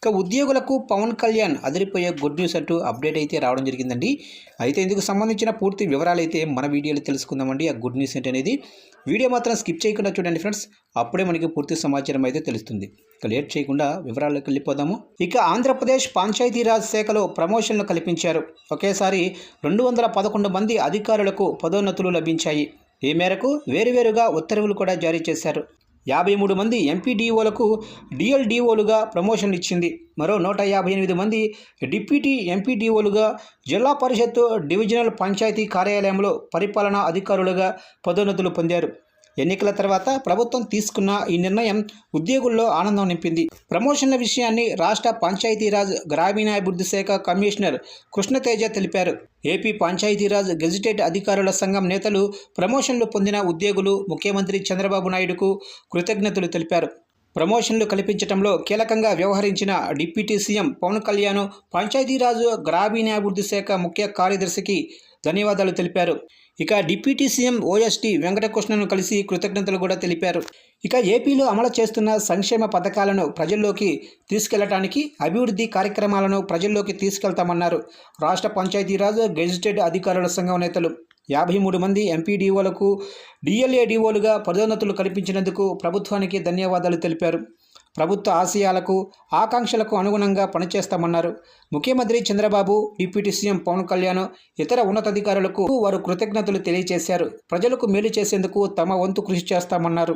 ఇక ఉద్యోగులకు పవన్ కళ్యాణ్ అదిరిపోయే గుడ్ న్యూస్ అంటూ అప్డేట్ అయితే రావడం జరిగిందండి. అయితే ఇందుకు సంబంధించిన పూర్తి వివరాలు అయితే మన వీడియోలో తెలుసుకుందామండి. ఆ గుడ్ న్యూస్ ఏంటనేది వీడియో మాత్రం స్కిప్ చేయకుండా చూడండి ఫ్రెండ్స్. అప్పుడే మనకి పూర్తి సమాచారం అయితే తెలుస్తుంది. ఇక లేట్ చేయకుండా వివరాల్లోకి వెళ్ళిపోదాము. ఇక ఆంధ్రప్రదేశ్ పంచాయతీరాజ్ శాఖలో ప్రమోషన్లు కల్పించారు. ఒకేసారి రెండు వందల పదకొండు మంది అధికారులకు పదోన్నతులు లభించాయి. ఈ మేరకు వేరువేరుగా ఉత్తర్వులు కూడా జారీ చేశారు. యాభై మూడు మంది ఎంపీడీఓలకు డిఎల్డీఓలుగా ప్రమోషన్లు ఇచ్చింది. మరో నూట యాభై ఎనిమిది మంది డిప్యూటీ ఎంపీడీఓలుగా జిల్లా పరిషత్ డివిజనల్ పంచాయతీ కార్యాలయంలో పరిపాలనా అధికారులుగా పదోన్నతులు పొందారు. ఎన్నికల తర్వాత ప్రభుత్వం తీసుకున్న ఈ నిర్ణయం ఉద్యోగుల్లో ఆనందం నింపింది. ప్రమోషన్ల విషయాన్ని రాష్ట్ర పంచాయతీరాజ్ గ్రామీణాభివృద్ధి శాఖ కమిషనర్ కృష్ణతేజ తెలిపారు. ఏపీ పంచాయతీరాజ్ గెజిటెడ్ అధికారుల సంఘం నేతలు ప్రమోషన్లు పొందిన ఉద్యోగులు ముఖ్యమంత్రి చంద్రబాబు నాయుడుకు కృతజ్ఞతలు తెలిపారు. ప్రమోషన్లు కల్పించడంలో కీలకంగా వ్యవహరించిన డిప్యూటీ సీఎం పవన్ కళ్యాణ్ పంచాయతీరాజ్ గ్రామీణాభివృద్ధి శాఖ ముఖ్య కార్యదర్శికి ధన్యవాదాలు తెలిపారు. ఇక డిప్యూటీ సీఎం ఓఎస్టీ వెంకటకృష్ణను కలిసి కృతజ్ఞతలు కూడా తెలిపారు. ఇక ఏపీలో అమలు చేస్తున్న సంక్షేమ పథకాలను ప్రజల్లోకి తీసుకెళ్ళడానికి అభివృద్ధి కార్యక్రమాలను ప్రజల్లోకి తీసుకెళ్తామన్నారు. రాష్ట్ర పంచాయతీరాజ్ గెజిటెడ్ అధికారుల సంఘం నేతలు యాభై మూడు మంది ఎంపీడీఓలకు డిఎల్ఏడీఓలుగా పదోన్నతులు కల్పించినందుకు ప్రభుత్వానికి ధన్యవాదాలు తెలిపారు. ప్రభుత్వ ఆశయాలకు ఆకాంక్షలకు అనుగుణంగా పనిచేస్తామన్నారు. ముఖ్యమంత్రి చంద్రబాబు డిప్యూటీ సీఎం పవన్ కళ్యాణ్ ఇతర ఉన్నతాధికారులకు వారు కృతజ్ఞతలు తెలియజేశారు. ప్రజలకు మేలు చేసేందుకు తమ వంతు కృషి చేస్తామన్నారు.